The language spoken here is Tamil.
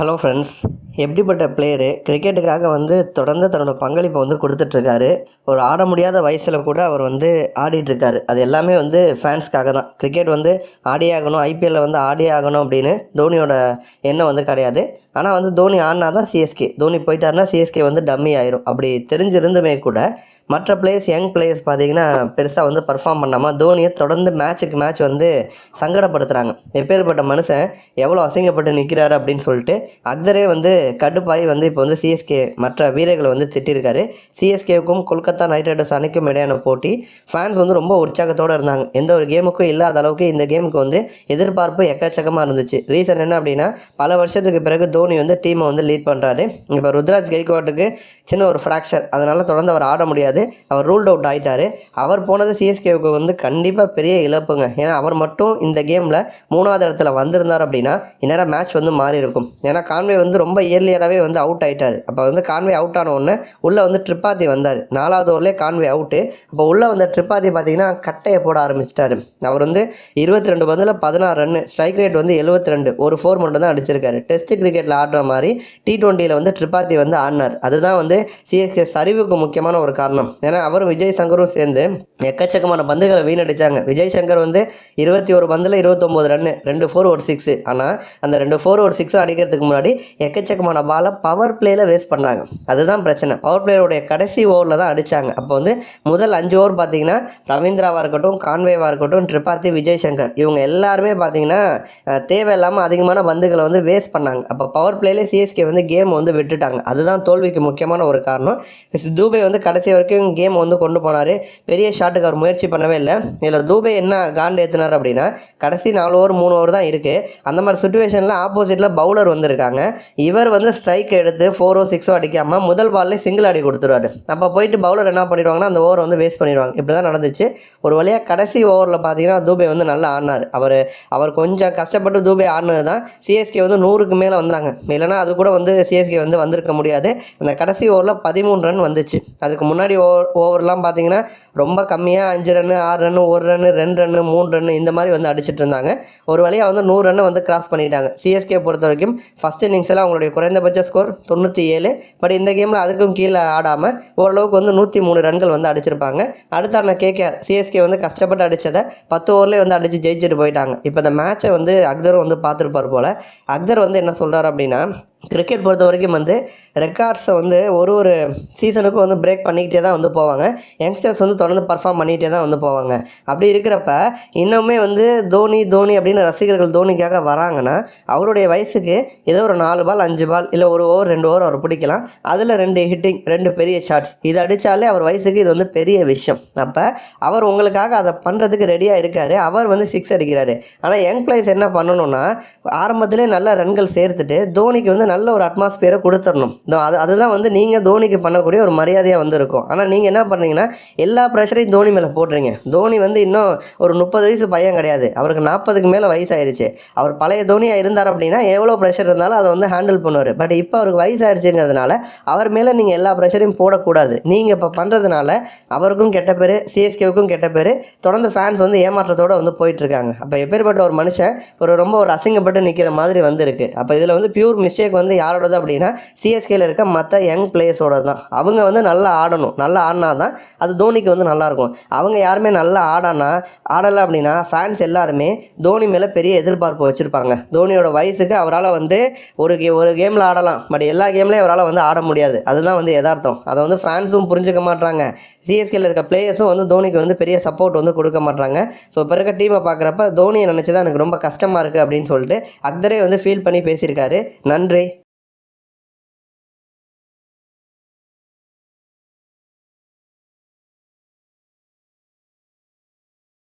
ஹலோ ஃப்ரெண்ட்ஸ் எப்படிப்பட்ட பிளேயரு கிரிக்கெட்டுக்காக வந்து தொடர்ந்து தன்னோட பங்களிப்பை வந்து கொடுத்துட்ருக்காரு. ஒரு ஆட முடியாத வயசில் கூட அவர் வந்து ஆடிட்டுருக்காரு அது எல்லாமே வந்து ஃபேன்ஸ்க்காக தான். கிரிக்கெட் வந்து ஆடியே ஆகணும் ஐபிஎல்லில் வந்து ஆடியே ஆகணும் அப்படின்னு தோனியோட எண்ணம் வந்து கிடையாது. ஆனால் வந்து தோனி ஆடினா தான் சிஎஸ்கே தோனி போயிட்டாருன்னா சிஎஸ்கே வந்து டம்மி ஆயிரும். அப்படி தெரிஞ்சிருந்துமே கூட மற்ற பிளேயர்ஸ் யங் பிளேயர்ஸ் பார்த்தீங்கன்னா பெருசாக வந்து பர்ஃபார்ம் பண்ணாமல் தோனியை தொடர்ந்து மேட்ச்சுக்கு மேட்ச் வந்து சங்கடப்படுத்துகிறாங்க எப்பேற்பட்ட மனுஷன் எவ்வளோ அசிங்கப்பட்டு நிற்கிறாரு அப்படின்னு சொல்லிட்டு அக்தரே வந்து கடுப்பாகி வந்து இப்போ வந்து சிஎஸ்கே மற்ற வீரர்களை வந்து திட்டிருக்காரு. சிஎஸ்கேவுக்கும் கொல்கத்தா நைட் ரைடர்ஸ் அணிக்கும் இடையான போட்டி. ஃபேன்ஸ் வந்து ரொம்ப உற்சாகத்தோடு இருந்தாங்க. எந்த ஒரு கேமுக்கும் இல்லாத அளவுக்கு இந்த கேமுக்கு வந்து எதிர்பார்ப்பு எக்கச்சக்கமாக இருந்துச்சு. ரீசன் என்ன அப்படின்னா பல வருஷத்துக்கு பிறகு தோனி வந்து டீமை வந்து லீட் பண்ணுறாரு இப்போ ருத்ராஜ் கெய்க்வாட்டுக்கு சின்ன ஒரு ஃப்ராக்சர் அதனால் தொடர்ந்து அவர் ஆட முடியாது. அவர் ரூல்ட் அவுட் ஆகிட்டாரு அவர் போனது சிஎஸ்கேவுக்கு வந்து கண்டிப்பாக பெரிய இழப்புங்க. ஏன்னா அவர் மட்டும் இந்த கேமில் மூணாவது இடத்துல வந்திருந்தார் அப்படின்னா இந்நேரம் மேட்ச் வந்து மாறி இருக்கும் ஏன்னா கான்வே வந்து ரொம்ப இயர்லியராகவே வந்து அவுட் ஆயிட்டார். அப்போ வந்து கான்வே அவுட் ஆன உடனே உள்ளே வந்து ட்ரிப்பாத்தி வந்தார். நாலாவது ஓவர்லேயே கான்வே அவுட்டு அப்போ உள்ளே வந்த ட்ரிப்பாத்தி பார்த்தீங்கன்னா கட்டையை போட ஆரம்பிச்சிட்டாரு. அவர் வந்து இருபத்தி ரெண்டு பந்தில் பதினாறு ரன்னு ஸ்ட்ரைக் ரேட் வந்து எழுபத்தி ரெண்டு ஒரு ஃபோர் மட்டும் தான் அடிச்சிருக்காரு. டெஸ்ட் கிரிக்கெட்டில் ஆடுற மாதிரி டி ட்வெண்ட்டியில் வந்து ட்ரிப்பாத்தி வந்து ஆடினார். அதுதான் வந்து சிஎஸ்கே சரிவுக்கு முக்கியமான ஒரு காரணம். ஏன்னா அவரும் விஜய் சங்கரும் சேர்ந்து எக்கச்சக்கமான பந்துகளை வீணடிச்சாங்க. விஜய் சங்கர் வந்து இருபத்தி ஒரு பந்தில் இருபத்தொம்போது ரன்னு ரெண்டு ஃபோர் ஒரு சிக்ஸு ஆனால் அந்த ரெண்டு ஃபோர் ஒரு சிக்ஸும் அடிக்கிறதுக்கு முன்னாடி எக்கச்சக்க எக்கச்சக்கமான பாலை பவர் பிளேயில் வேஸ்ட் பண்ணாங்க அதுதான் பிரச்சனை. பவர் பிளேயருடைய கடைசி ஓவரில் தான் அடித்தாங்க அப்போ வந்து முதல் அஞ்சு ஓவர் பார்த்தீங்கன்னா ரவீந்திராவாக இருக்கட்டும் கான்வேவாக இருக்கட்டும் ட்ரிபாத்தி விஜய் சங்கர் இவங்க எல்லாருமே பார்த்தீங்கன்னா தேவையில்லாமல் அதிகமான பந்துகளை வந்து வேஸ்ட் பண்ணாங்க. அப்போ பவர் பிளேலே சிஎஸ்கே வந்து கேம் வந்து விட்டுட்டாங்க. அதுதான் தோல்விக்கு முக்கியமான ஒரு காரணம். தூபே வந்து கடைசி வரைக்கும் கேம் வந்து கொண்டு போனார். பெரிய ஷாட்டுக்கு அவர் முயற்சி பண்ணவே இல்லை. இதில் தூபே என்ன காண்டு ஏற்றினார் அப்படின்னா கடைசி நாலு ஓவர் மூணு ஓவர் தான் இருக்குது அந்த மாதிரி சுச்சுவேஷனில் ஆப்போசிட்டில் பவுலர் வந்திருக்காங்க. இவர் வந்து ஸ்ட்ரைக் எடுத்து ஃபோரோ சிக்ஸோ oh oh அடிக்காமல் முதல் பால்லே சிங்கிள் அடி கொடுத்துருவாரு. அப்போ போயிட்டு பவுலர் என்ன பண்ணிடுவாங்கன்னா அந்த ஓவரை வந்து வேஸ்ட் பண்ணிடுவாங்க. இப்படி தான் நடந்துச்சு. ஒரு வழியாக கடைசி ஓவரில் பார்த்தீங்கன்னா தூபே வந்து நல்லா ஆடினார். அவர் அவர் கொஞ்சம் கஷ்டப்பட்டு தூபே ஆடினது தான் சிஎஸ்கே வந்து நூறுக்கு மேலே வந்தாங்க. இல்லைன்னா அது கூட வந்து சிஎஸ்கே வந்து வந்திருக்க முடியாது. அந்த கடைசி ஓவரில் பதிமூணு ரன் வந்துச்சு. அதுக்கு முன்னாடி ஓவர் ஓவர்லாம் பார்த்தீங்கன்னா ரொம்ப கம்மியாக அஞ்சு ரன்னு ஆறு ரன்னு ஒரு ரன்னு ரெண்டு ரன்னு மூணு ரன்னு இந்த மாதிரி வந்து அடிச்சிட்டு இருந்தாங்க. ஒரு வழியாக வந்து நூறு ரன்னை வந்து கிராஸ் பண்ணிட்டாங்க. சிஎஸ்கே பொறுத்த வரைக்கும் ஃபஸ்ட் இன்னிங்ஸில் அவங்களுடைய குறைந்தபட்ச ஸ்கோர் தொண்ணூற்றி ஏழு. பட் இந்த கேமில் அதுக்கும் கீழே ஆடாமல் ஓரளவுக்கு வந்து நூற்றி மூணு ரன்கள் வந்து அடிச்சிருப்பாங்க. அடுத்தான கேகேஆர் சிஎஸ்கே வந்து கஷ்டப்பட்டு அடித்ததை பத்து ஓவர்லேயே வந்து அடித்து ஜெயிச்சுட்டு போயிட்டாங்க. இப்போ இந்த மேட்ச்சை வந்து அக்தரும் வந்து பார்த்துருப்பார் போல். அக்தர் வந்து என்ன சொல்கிறார் அப்படின்னா கிரிக்கெட் பொறுத்த வரைக்கும் வந்து ரெக்கார்ட்ஸை வந்து ஒரு ஒரு சீசனுக்கும் வந்து பிரேக் பண்ணிக்கிட்டே தான் வந்து போவாங்க. யங்ஸ்டர்ஸ் வந்து தொடர்ந்து பர்ஃபார்ம் பண்ணிகிட்டே தான் வந்து போவாங்க. அப்படி இருக்கிறப்ப இன்னுமே வந்து தோனி தோனி அப்படின்னு ரசிகர்கள் தோனிக்காக வராங்கன்னா அவருடைய வயசுக்கு ஏதோ ஒரு நாலு பால் அஞ்சு பால் இல்லை ஒரு ஓவர் ரெண்டு ஓவர் அவர் பிடிக்கலாம். அதில் ரெண்டு ஹிட்டிங் ரெண்டு பெரிய ஷாட்ஸ் இது அடித்தாலே அவர் வயசுக்கு இது வந்து பெரிய விஷயம். அப்போ அவர் உங்களுக்காக அதை பண்ணுறதுக்கு ரெடியாக இருக்கார். அவர் வந்து சிக்ஸ் அடிக்கிறாரு. ஆனால் யங் பிளேயர்ஸ் என்ன பண்ணணும்னா ஆரம்பத்திலே நல்ல ரன்கள் சேர்த்துட்டு தோனிக்கு வந்து நல்ல ஒரு அட்மாஸ்பியரை கொடுத்துடணும். அது அதுதான் வந்து நீங்கள் தோனிக்கு பண்ணக்கூடிய ஒரு மரியாதையாக வந்து இருக்கும் ஆனால் நீங்கள் என்ன பண்ணுறீங்கன்னா எல்லா ப்ரெஷரையும் தோனி மேலே போடுறீங்க தோனி வந்து இன்னும் ஒரு முப்பது வயசு பையன் கிடையாது. அவருக்கு நாற்பதுக்கு மேலே வயசாயிருச்சு. அவர் பழைய தோனியாக இருந்தார் அப்படின்னா எவ்வளோ ப்ரெஷர் இருந்தாலும் அதை வந்து ஹேண்டில் பண்ணுவார். பட் இப்போ அவருக்கு வயசாயிருச்சுங்கிறதுனால அவர் மேலே நீங்கள் எல்லா ப்ரெஷரையும் போடக்கூடாது. நீங்கள் இப்போ பண்ணுறதுனால அவருக்கும் கெட்ட பேர் சிஎஸ்கேவுக்கும் கெட்ட பேர் தொடர்ந்து ஃபேன்ஸ் வந்து ஏமாற்றத்தோடு வந்து போயிட்டுருக்காங்க. அப்போ எப்பேற்பட்ட ஒரு மனுஷன் ஒரு ரொம்ப ஒரு அசிங்கப்பட்டு நிற்கிற மாதிரி வந்திருக்கு. அப்போ இதில் வந்து பியூர் மிஸ்டேக் வந்து யாரோடது அப்படின்னா சிஎஸ்கேல இருக்க மற்ற யங் பிளேயர்ஸோட தான். அவங்க வந்து நல்லா ஆடணும். நல்லா ஆடினா தான் அது தோனிக்கு வந்து நல்லாயிருக்கும். அவங்க யாருமே நல்லா ஆடானா ஆடலை அப்படின்னா ஃபேன்ஸ் எல்லாருமே தோனி மேலே பெரிய எதிர்பார்ப்பு வச்சுருப்பாங்க. தோனியோட வயசுக்கு அவரால் வந்து ஒரு கே ஒரு கேமில் ஆடலாம். பட் எல்லா கேம்லேயும் அவரால் வந்து ஆட முடியாது. அதுதான் வந்து எதார்த்தம் அதை வந்து ஃபேன்ஸும் புரிஞ்சுக்க மாட்டாங்க சிஎஸ்கேல இருக்க பிளேயர்ஸும் வந்து தோனிக்கு வந்து பெரிய சப்போர்ட் வந்து கொடுக்க மாட்டாங்க ஸோ இப்போ இருக்க டீமை பார்க்குறப்ப தோனியை நினச்சி தான் எனக்கு ரொம்ப கஷ்டமாக இருக்குது அப்படின்னு சொல்லிட்டு அக்தரே வந்து ஃபீல் பண்ணி பேசியிருக்காரு. நன்றி.